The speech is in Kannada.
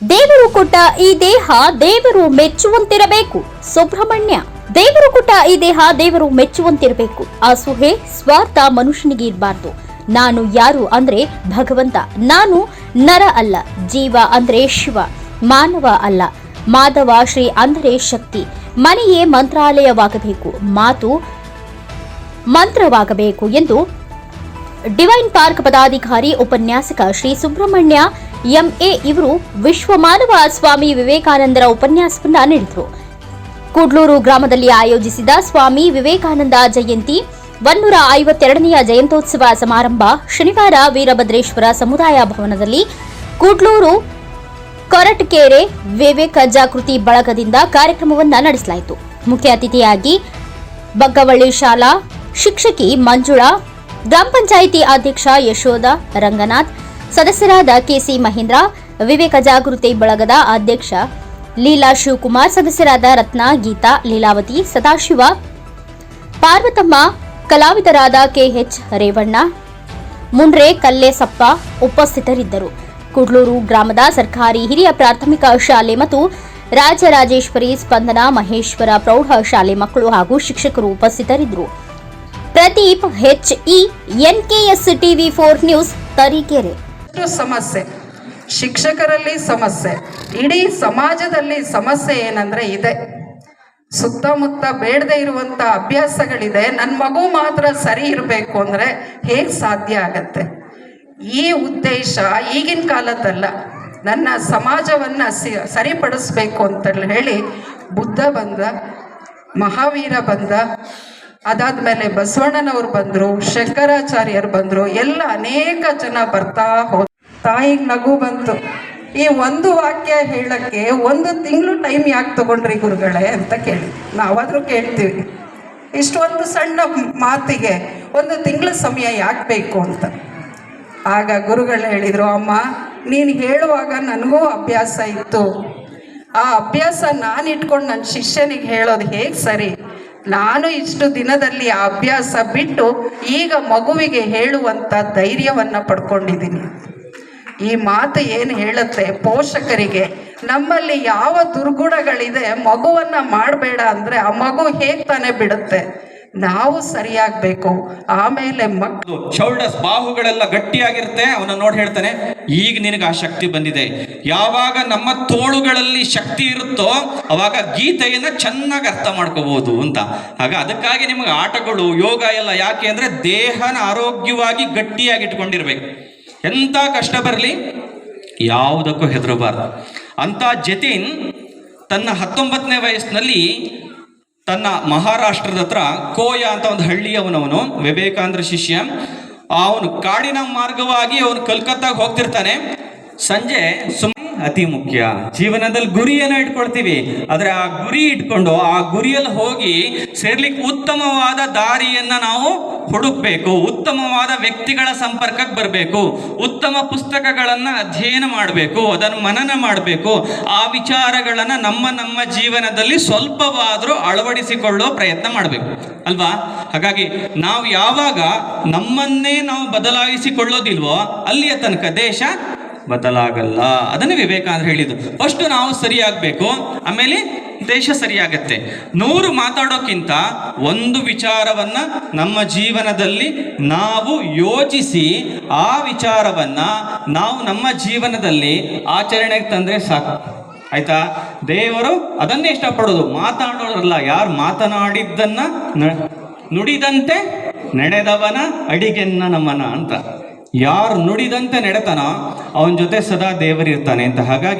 ದೇವರು ಕೊಟ್ಟ ಈ ದೇಹ ದೇವರು ಮೆಚ್ಚುವಂತಿರಬೇಕು. ಸುಬ್ರಹ್ಮಣ್ಯ ದೇವರು ಕೊಟ್ಟ ಈ ದೇಹ ದೇವರು ಮೆಚ್ಚುವಂತಿರಬೇಕು. ಅಸೂಹೆ, ಸ್ವಾರ್ಥ ಮನುಷ್ಯನಿಗೆ ಇರಬಾರ್ದು. ನಾನು ಯಾರು ಅಂದ್ರೆ ಭಗವಂತ. ನಾನು ನರ ಅಲ್ಲ, ಜೀವ ಅಂದ್ರೆ ಶಿವ, ಮಾನವ ಅಲ್ಲ. ಮಾಧವ ಶ್ರೀ ಅಂದ್ರೆ ಶಕ್ತಿ. ಮನೆಯೇ ಮಂತ್ರಾಲಯವಾಗಬೇಕು, ಮಾತು ಮಂತ್ರವಾಗಬೇಕು ಎಂದು ಡಿವೈನ್ ಪಾರ್ಕ್ ಪದಾಧಿಕಾರಿ ಉಪನ್ಯಾಸಕ ಶ್ರೀ ಸುಬ್ರಹ್ಮಣ್ಯ ಎಂಎ ಇವರು ವಿಶ್ವ ಮಾನವ ಸ್ವಾಮಿ ವಿವೇಕಾನಂದರ ಉಪನ್ಯಾಸವನ್ನ ನೀಡಿದರು. ಕೂಡ್ಲೂರು ಗ್ರಾಮದಲ್ಲಿ ಆಯೋಜಿಸಿದ ಸ್ವಾಮಿ ವಿವೇಕಾನಂದ ಜಯಂತಿ ಒನ್ನೂರ ಐವತ್ತೆರಡನೆಯ ಜಯಂತ್ಯೋತ್ಸವ ಸಮಾರಂಭ ಶನಿವಾರ ವೀರಭದ್ರೇಶ್ವರ ಸಮುದಾಯ ಭವನದಲ್ಲಿ ಕೂಡ್ಲೂರು ಕೊರಟಕೆರೆ ವಿವೇಕ ಜಾಗೃತಿ ಬಳಗದಿಂದ ಕಾರ್ಯಕ್ರಮವನ್ನು ನಡೆಸಲಾಯಿತು. ಮುಖ್ಯ ಅತಿಥಿಯಾಗಿ ಬಗ್ಗವಳ್ಳಿ ಶಾಲಾ ಶಿಕ್ಷಕಿ ಮಂಜುಳಾ, ಗ್ರಾಮ ಪಂಚಾಯಿತಿ ಅಧ್ಯಕ್ಷ ಯಶೋಧ ರಂಗನಾಥ್ ಸದಸ್ಯರಾದ ಕೆಸಿ ಮಹೇಂದ್ರ, ವಿವೇಕ ಜಾಗೃತಿ ಬಳಗದ ಅಧ್ಯಕ್ಷ ಲೀಲಾ ಶಿವಕುಮಾರ್, ಸದಸ್ಯರಾದ ರತ್ನ ಗೀತಾ ಲೀಲಾವತಿ, ಸದಾಶಿವ, ಪಾರ್ವತಮ್ಮ, ಕಲಾವಿದರಾದ ಕೆಎಚ್ ರೇವಣ್ಣ ಮುಂಡ್ರೆ ಕಲ್ಲೇಸಪ್ಪ ಉಪಸ್ಥಿತರಿದ್ದರು. ಕುಡ್ಲೂರು ಗ್ರಾಮದ ಸರ್ಕಾರಿ ಹಿರಿಯ ಪ್ರಾಥಮಿಕ ಶಾಲೆ ಮತ್ತು ರಾಜರಾಜೇಶ್ವರಿ ಸ್ಪಂದನ ಮಹೇಶ್ವರ ಪ್ರೌಢ ಶಾಲೆ ಮಕ್ಕಳು ಹಾಗೂ ಶಿಕ್ಷಕರು ಉಪಸ್ಥಿತರಿದ್ದರು. Pradeep H E N K S TV four news, Tarikere. ಎಷ್ಟು ಸಮಸ್ಯೆ. ಶಿಕ್ಷಕರಲ್ಲಿ ಸಮಸ್ಯೆ. ಇಡೀ ಸಮಾಜದಲ್ಲಿ ಸಮಸ್ಯೆ ಏನಂದ್ರೆ ಇದೆ. ಸುತ್ತಮುತ್ತ ಬೇಡದೆ ಇರುವಂತ ಅಭ್ಯಾಸಗಳಿದೆ. ನನ್ನ ಮಗು ಮಾತ್ರ ಸರಿ ಇರಬೇಕು ಅಂದ್ರೆ ಹೇಗೆ ಸಾಧ್ಯ ಆಗತ್ತೆ? ಈ ಉದ್ದೇಶ ಈಗಿನ ಕಾಲದಲ್ಲ. ನನ್ನ ಸಮಾಜವನ್ನ ಸರಿಪಡಿಸ್ಬೇಕು ಅಂತ ಹೇಳಿ ಬುದ್ಧ ಬಂದ, ಮಹಾವೀರ ಬಂದ, ಅದಾದ್ಮೇಲೆ ಬಸವಣ್ಣನವ್ರು ಬಂದ್ರು, ಶಂಕರಾಚಾರ್ಯರು ಬಂದ್ರು, ಎಲ್ಲ ಅನೇಕ ಜನ ಬರ್ತಾ ತಾಯಿಗೆ ನಗು ಬಂತು. ಈ ಒಂದು ವಾಕ್ಯ ಹೇಳಕ್ಕೆ ಒಂದು ತಿಂಗಳು ಟೈಮ್ ಯಾಕೆ ತಗೊಂಡ್ರಿ ಗುರುಗಳೇ ಅಂತ ಕೇಳಿ. ನಾವಾದರೂ ಕೇಳ್ತೀವಿ. ಇಷ್ಟೊಂದು ಸಣ್ಣ ಮಾತಿಗೆ ಒಂದು ತಿಂಗಳ ಸಮಯ ಯಾಕೆ ಬೇಕು ಅಂತ. ಆಗ ಗುರುಗಳು ಹೇಳಿದರು, ಅಮ್ಮ, ನೀನು ಹೇಳುವಾಗ ನನಗೂ ಅಭ್ಯಾಸ ಇತ್ತು. ಆ ಅಭ್ಯಾಸ ನಾನು ಇಟ್ಕೊಂಡು ನನ್ನ ಶಿಷ್ಯನಿಗೆ ಹೇಳೋದು ಹೇಗೆ ಸರಿ? ನಾನು ಇಷ್ಟು ದಿನದಲ್ಲಿ ಆ ಅಭ್ಯಾಸ ಬಿಟ್ಟು ಈಗ ಮಗುವಿಗೆ ಹೇಳುವಂಥ ಧೈರ್ಯವನ್ನು ಪಡ್ಕೊಂಡಿದ್ದೀನಿ ಈ ಮಾತು ಏನು ಹೇಳುತ್ತೆ? ಪೋಷಕರಿಗೆ, ನಮ್ಮಲ್ಲಿ ಯಾವ ದುರ್ಗುಣಗಳಿದೆ, ಮಗುವನ್ನ ಮಾಡಬೇಡ ಅಂದರೆ ಆ ಮಗು ಹೇಗೆ ತಾನೇ ಬಿಡುತ್ತೆ? ನಾವು ಸರಿಯಾಗಬೇಕು. ಆಮೇಲೆ ಮಕ್ಕಳು ಶೌಲ್ಡರ್ಸ್ ಬಾಹುಗಳೆಲ್ಲ ಗಟ್ಟಿಯಾಗಿರುತ್ತೆ. ಅವನ ನೋಡಿ ಹೇಳ್ತಾನೆ, ಈಗ ನಿನಗೆ ಆ ಶಕ್ತಿ ಬಂದಿದೆ. ಯಾವಾಗ ನಮ್ಮ ತೋಳುಗಳಲ್ಲಿ ಶಕ್ತಿ ಇರುತ್ತೋ, ಅವಾಗ ಗೀತೆಯನ್ನ ಚೆನ್ನಾಗಿ ಅರ್ಥ ಮಾಡ್ಕೋಬಹುದು ಅಂತ. ಆಗ ಅದಕ್ಕಾಗಿ ನಿಮಗೆ ಆಟಗಳು, ಯೋಗ ಎಲ್ಲ ಯಾಕೆ ಅಂದ್ರೆ ದೇಹನ ಆರೋಗ್ಯವಾಗಿ ಗಟ್ಟಿಯಾಗಿ ಇಟ್ಕೊಂಡಿರ್ಬೇಕು ಎಂಥ ಕಷ್ಟ ಬರಲಿ? ಯಾವುದಕ್ಕೂ ಹೆದರಬಾರ್ದು. ಅಂತ ಜತಿನ್ ತನ್ನ ಹತ್ತೊಂಬತ್ತನೇ ವಯಸ್ಸಿನಲ್ಲಿ ತನ್ನ ಮಹಾರಾಷ್ಟ್ರದ ಹತ್ರ ಕೋಯ ಅಂತ ಒಂದು ಹಳ್ಳಿಯವನವನು, ವಿವೇಕಾನಂದ್ರ ಶಿಷ್ಯ. ಅವನು ಕಾಡಿನ ಮಾರ್ಗವಾಗಿ ಅವನು ಕಲ್ಕತ್ತಾಗ ಹೋಗ್ತಿರ್ತಾನೆ. ಸಂಜೆ ಸುಮ್ಮನೆ ಅತಿ ಮುಖ್ಯ. ಜೀವನದಲ್ಲಿ ಗುರಿಯನ್ನ ಇಟ್ಕೊಳ್ತೀವಿ. ಆದ್ರೆ ಆ ಗುರಿ ಇಟ್ಕೊಂಡು ಆ ಗುರಿಯಲ್ಲಿ ಹೋಗಿ ಸೇರ್ಲಿಕ್ಕೆ ಉತ್ತಮವಾದ ದಾರಿಯನ್ನ ನಾವು ಹುಡುಕ್ಬೇಕು. ಉತ್ತಮವಾದ ವ್ಯಕ್ತಿಗಳ ಸಂಪರ್ಕಕ್ಕೆ ಬರಬೇಕು. ಉತ್ತಮ ಪುಸ್ತಕಗಳನ್ನ ಅಧ್ಯಯನ ಮಾಡಬೇಕು. ಅದನ್ನು ಮನನ ಮಾಡಬೇಕು. ಆ ವಿಚಾರಗಳನ್ನ ನಮ್ಮ ನಮ್ಮ ಜೀವನದಲ್ಲಿ ಸ್ವಲ್ಪವಾದರೂ ಅಳವಡಿಸಿಕೊಳ್ಳೋ ಪ್ರಯತ್ನ ಮಾಡಬೇಕು. ಅಲ್ವಾ? ಹಾಗಾಗಿ ನಾವು ಯಾವಾಗ ನಮ್ಮನ್ನೇ ನಾವು ಬದಲಾಯಿಸಿಕೊಳ್ಳೋದಿಲ್ವೋ ಅಲ್ಲಿಯ ತನಕ ದೇಶ ಬದಲಾಗಲ್ಲ. ಅದನ್ನೇ ವಿವೇಕಾನಂದ್ರ ಹೇಳಿದ್ದು. ಫಸ್ಟ್ ನಾವು ಸರಿಯಾಗಬೇಕು, ಆಮೇಲೆ ದೇಶ ಸರಿಯಾಗತ್ತೆ. ನೂರು ಮಾತಾಡೋಕ್ಕಿಂತ ಒಂದು ವಿಚಾರವನ್ನ ನಮ್ಮ ಜೀವನದಲ್ಲಿ ನಾವು ಯೋಚಿಸಿ, ಆ ವಿಚಾರವನ್ನ ನಾವು ನಮ್ಮ ಜೀವನದಲ್ಲಿ ಆಚರಣೆಗೆ ತಂದ್ರೆ ಸಾಕು. ಆಯ್ತಾ? ದೇವರು ಅದನ್ನೇ ಇಷ್ಟಪಡೋದು. ಮಾತಾಡೋರಲ್ಲ, ಯಾರು ಮಾತನಾಡಿದ್ದನ್ನ ನುಡಿದಂತೆ ನಡೆದವನ ಅಡಿಗೆನ್ನ ನಮನ ಅಂತ. ಯಾರು ನುಡಿದಂತೆ ನಡೆತಾನ ಅವನ ಜೊತೆ ಸದಾ ದೇವರಿರ್ತಾನೆ ಅಂತ ಹಾಗಾಗಿ